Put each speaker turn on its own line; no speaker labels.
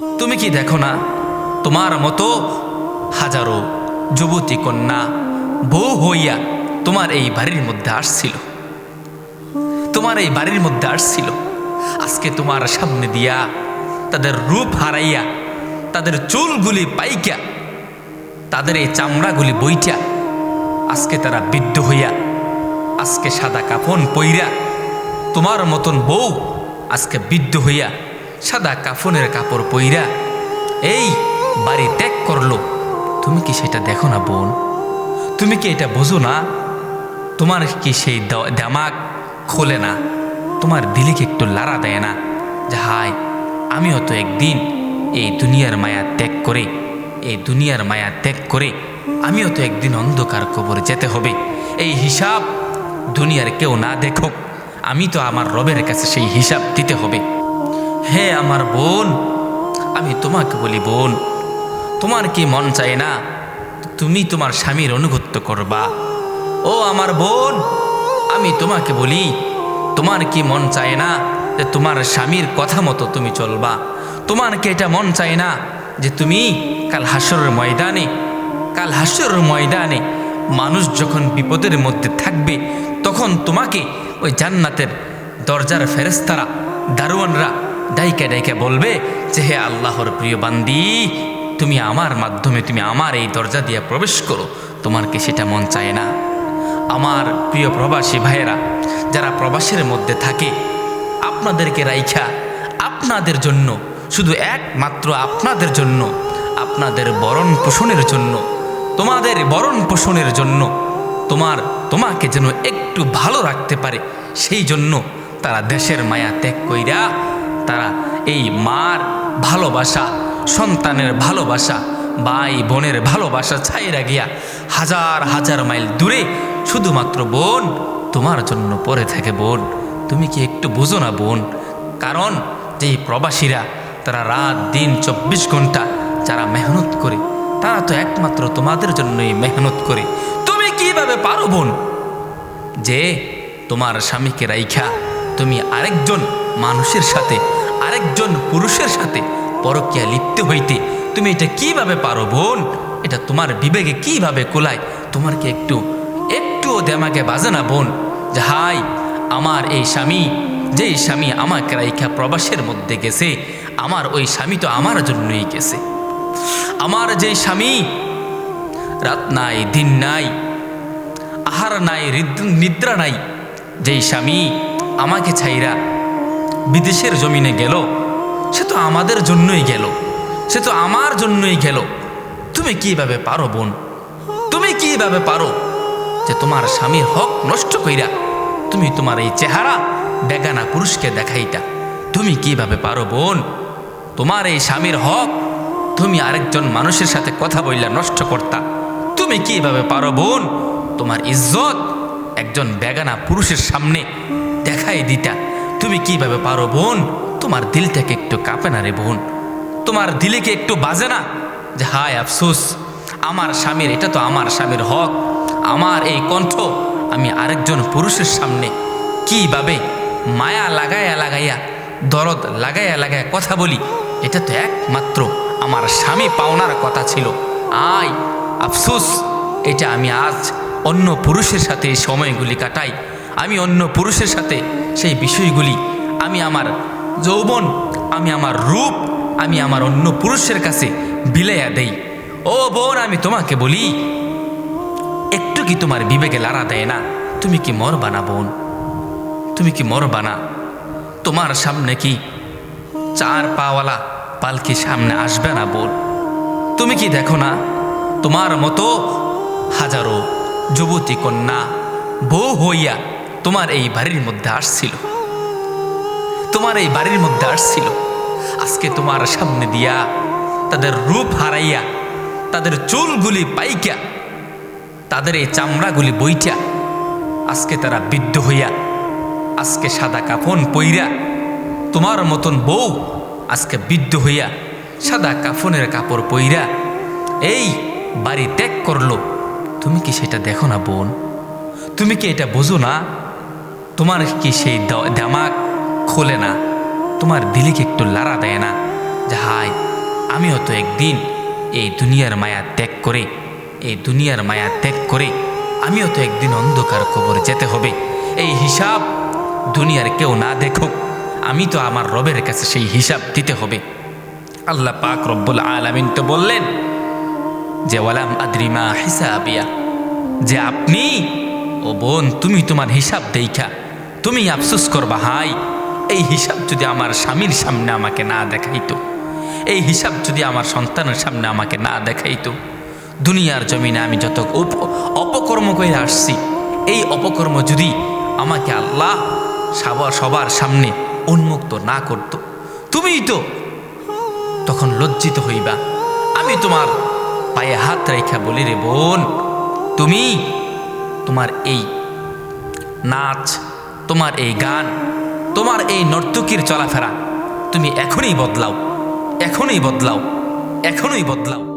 তুমি কি দেখো না? তোমার মতো হাজারো যুবতী কন্যা বউ হইয়া তোমার এই বাড়ির মধ্যে আসছিল। তোমার এই বাড়ির মধ্যে আসছিল। আজকে তোমার সামনে দিয়া তাদের রূপ হারাইয়া, তাদের চুলগুলি পাইকা, তাদের এই চামড়াগুলি বইটা আজকে তারা বিদ্ধ হইয়া, আজকে সাদা কাফন পইরা তোমার মতন বউ আজকে বিদ্ধ হইয়া সাদা কাফনের কাপড় পইরা, এই, বাড়ি ত্যাগ করল। তুমি কি সেটা দেখো না, বোন? তুমি কি এটা বোঝো না? তোমার কি সেই দামাক খোলে না? তোমার দিলে কি একটু লাড়া দেয় না? যে হায়, আমিও তো একদিন এই দুনিয়ার মায়া ত্যাগ করে, এই দুনিয়ার মায়া ত্যাগ করে, আমিও তো একদিন অন্ধকার কবরে যেতে হবে। এই হিসাব দুনিয়ার কেউ না দেখুক। আমি তো আমার রবের কাছে সেই হিসাব দিতে হবে। হে আমার বোন, আমি তোমাকে বলি বোন, তোমার কি মন চায় না? তুমি তোমার স্বামীর অনুগত্য করবা। ও আমার বোন, আমি তোমাকে বলি, তোমার কি মন চায় না যে তোমার স্বামীর কথা মতো তুমি চলবা? তোমার কি এটা মন চায় না যে তুমি কাল হাসরের ময়দানে, কাল হাসরের ময়দানে মানুষ যখন বিপদের মধ্যে থাকবে, তখন তোমাকে ওই জান্নাতের দরজার ফেরেস্তারা দারোয়ানরা ডাইকে ডাইকে বলবে যে, হে আল্লাহর প্রিয় বান্দি, তুমি আমার মাধ্যমে, তুমি আমার এই দরজা দিয়ে প্রবেশ করো। তোমার কি সেটা মন চায় না? আমার প্রিয় প্রবাসী ভাইয়েরা, যারা প্রবাসের মধ্যে থাকে, আপনাদেরকে রাইখা, আপনাদের জন্য, শুধু একমাত্র আপনাদের জন্য, আপনাদের বরণ পোষণের জন্য, তোমাদের বরণ পোষণের জন্য, তোমার, তোমাকে যেন একটু ভালো রাখতে পারে, সেই জন্য তারা দেশের মায়া ত্যাগ কইরা তারা। এই মার ভালোবাসা, সন্তানের ভালোবাসা, ভাই বোনের ভালোবাসা ছাইরা গিয়া হাজার হাজার মাইল দূরে শুধুমাত্র বোন, তোমার জন্য পড়ে থাকে বোন। তুমি কি একটু বুঝো না বোন? কারণ যেই প্রবাসীরা তারা রাত, দিন, চব্বিশ ঘণ্টা যারা মেহনত করে, তারা তো একমাত্র তোমাদের জন্যই মেহনত করে। তুমি কীভাবে পারো বোন? যে তোমার স্বামীকে রাইখা তুমি আরেকজন মানুষের সাথে আরেকজন পুরুষের সাথে পরকিয়া লিপ্ত হইতে তুমি এটা কীভাবে পারো বোন? এটা তোমার বিবেকে কীভাবে কোলায়? তোমার কি একটু, একটুও দেমাকে বাজে না বোন? যে হাই, আমার এই স্বামী, যেই স্বামী আমাকে রাইখা প্রবাসের মধ্যে গেছে, আমার ওই স্বামী তো আমার জন্যই গেছে। আমার যেই স্বামী, রাত নাই, দিন নাই, আহার নাই নিদ্রা নাই, যেই স্বামী আমাকে ছাইরা বিদেশের জমিনে গেল। সে তো আমাদের জন্যই গেল। সে তো আমার জন্যই গেল। তুমি কীভাবে পারো বোন? তুমি কীভাবে পারো যে তোমার স্বামীর হক নষ্ট কইরা তুমি তোমার এই চেহারা বেগানা পুরুষকে দেখাইটা তুমি কীভাবে পারো বোন? তোমার এই স্বামীর হক তুমি আরেকজন মানুষের সাথে কথা বললা নষ্ট করতা। তুমি কীভাবে পারো বোন? তোমার ইজ্জত একজন বেগানা পুরুষের সামনে দেখাই দিতা। তুমি কীভাবে পারো বোন? তোমার দিল থেকে একটু কাঁপে না রে বোন। তোমার দিলে কি একটু বাজে না? যে হায় আফসোস, আমার স্বামীর, এটা তো আমার স্বামীর হক। আমার এই কণ্ঠ, আমি আরেকজন পুরুষের সামনে কীভাবে মায়া লাগাইয়া লাগাইয়া, দরদ লাগাইয়া লাগাইয়া কথা বলি, এটা তো একমাত্র আমার স্বামী পাওনার কথা ছিল। আয়, আফসোস, এটা আমি আজ অন্য পুরুষের সাথে সময়গুলি কাটাই। আমি অন্য পুরুষের সাথে সেই বিষয়গুলি, আমি আমার যৌবন, আমি আমার রূপ, আমি আমার অন্য পুরুষের কাছে বিলাইয়া দেই। ও বোন, আমি তোমাকে বলি, একটু কি তোমার বিবেকে লাড়া দেয় না? তুমি কি মরবা না বোন? তুমি কি মরবা না? তোমার সামনে কি চার পাওয়ালা পালকি সামনে আসবে না বোন? তুমি কি দেখো না, তোমার মতো হাজারো যুবতী কন্যা বউ হইয়া তোমার এই বাড়ির মধ্যে আসছিল। তোমার এই বাড়ির মধ্যে আসছিল। আজকে তোমার সামনে দিয়া তাদের রূপ হারাইয়া, তাদের চুলগুলি পাইকা, তাদের এই চামড়াগুলি বইটা আজকে তারা বিদ্ধ হইয়া, আজকে সাদা কাফন পইরা, তোমার মতন বউ আজকে বিদ্ধ হইয়া, সাদা কাফনের কাপড় পইরা এই বাড়ি ত্যাগ করল। তুমি কি সেটা দেখো না বোন? তুমি কি এটা বোঝো না? তোমার কি সেই দামাক খোলে না? তোমার দিলে কি একটু লাড়া দেয় না? যে হায় আমিও তো একদিন এই দুনিয়ার মায়া ত্যাগ করে, এই দুনিয়ার মায়া ত্যাগ করে, আমিও তো একদিন অন্ধকার কবর যেতে হবে। এই হিসাব দুনিয়ার কেউ না দেখুক, আমি তো আমার রবের কাছে সেই হিসাব দিতে হবে। আল্লাহ পাক রব্বুল আলামিন তো বললেন, যে ওয়ালাম আদ্রিমা হিসাবিয়া, যে আপনি ও বোন, তুমি তোমার হিসাব দেইখা। তুমি আফসোস করবা, হাই। এই হিসাব যদি আমার স্বামীর সামনে আমাকে না দেখাইতো, এই হিসাব যদি আমার সন্তানের সামনে আমাকে না দেখাইতো, দুনিয়ার জমিনে আমি যত অপকর্ম করে আসছি, এই অপকর্ম যদি আমাকে আল্লাহ সবার সবার সামনে উন্মুক্ত না করত তুমিই তো তখন লজ্জিত হইবা। আমি তোমার পায়ে হাত রেখা বলি রে বোন, তুমি তোমার এই নাচ তোমার এই গান তোমার এই নর্তকীর চলাফেরা তুমি এখনই বদলাও এখনই বদলাও এখনই বদলাও।